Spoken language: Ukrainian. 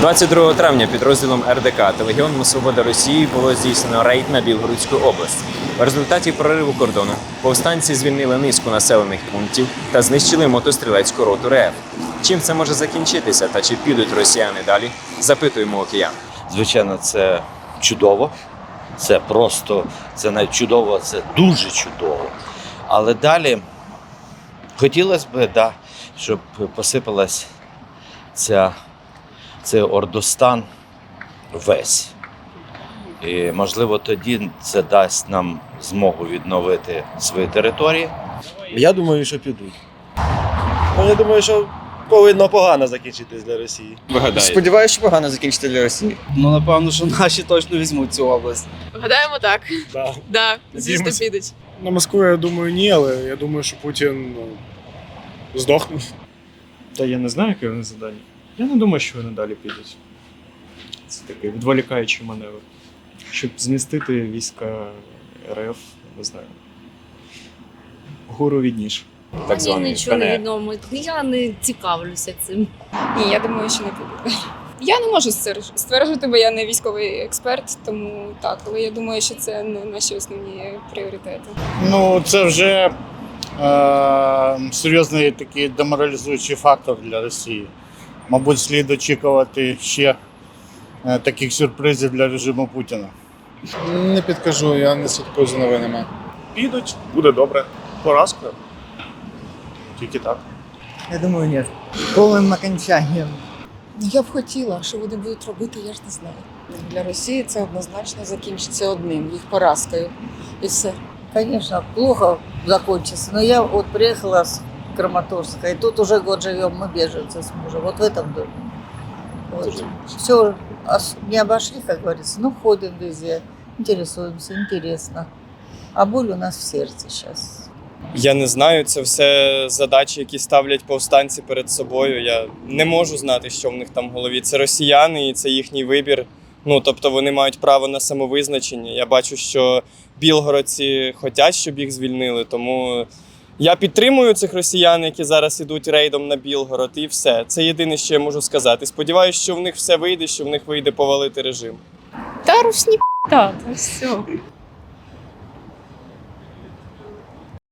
22 травня підрозділом РДК та Легіоном Свобода Росії було здійснено рейд на Білгородську область. В результаті прориву кордону повстанці звільнили низку населених пунктів та знищили мотострілецьку роту РФ. Чим це може закінчитися та чи підуть росіяни далі? Запитуємо киян. Звичайно, це чудово. Це просто, це навіть чудово, це дуже чудово. Але далі хотілося б, да, щоб посипалась ця, цей ордостан весь. І, можливо, тоді це дасть нам змогу відновити свої території. Я думаю, що підуть. Ну, я думаю, що повинно погано закінчитись для Росії. Вигадаєте? Сподіваюся, що погано закінчиться для Росії. Ну, напевно, що наші точно візьмуть цю область. Гадаємо так. Да. Да, звісно, підуть. На Москву, я думаю, ні, але я думаю, що Путін ну, здохне. Та я не знаю, яке вони завдання. Я не думаю, що вони далі підуть. Це такий відволікаючий маневр. Щоб змістити війська РФ, не знаю. Гору відніше. Так Мені званий нічого не відомо. Я не цікавлюся цим. Ні, я думаю, що не підуть. Я не можу стверджувати, бо я не військовий експерт, тому так, але я думаю, що це не наші основні пріоритети. Ну, це вже е, серйозний такий деморалізуючий фактор для Росії. Мабуть, слід очікувати ще е, таких сюрпризів для режиму Путіна. Не підкажу, я не слідкую за новинами. Підуть, буде добре. Поразка. Тільки так. Я думаю, ні. Повним окончанням. Я б хотіла, що вони будуть робити, я ж не знаю. Для Росії це однозначно закінчиться одним, їх поразкою. І все. Конечно, плохо закончится. Но я вот приехала с Краматорска, и тут уже год живем, мы беженцы с мужем, вот в этом доме. Вот. Все не обошли, как говорится, ну ходим везде, интересуемся, интересно. А боль у нас в сердце сейчас. Я не знаю, це все задачі, які ставлять повстанці перед собою. Я не можу знати, що в них там в голові. Це росіяни і це їхній вибір. Ну тобто вони мають право на самовизначення. Я бачу, що білгородці хочуть, щоб їх звільнили. Тому я підтримую цих росіян, які зараз ідуть рейдом на Білгород, і все. Це єдине, що я можу сказати. Сподіваюсь, що в них все вийде, що в них вийде повалити режим. Та русні та, та все.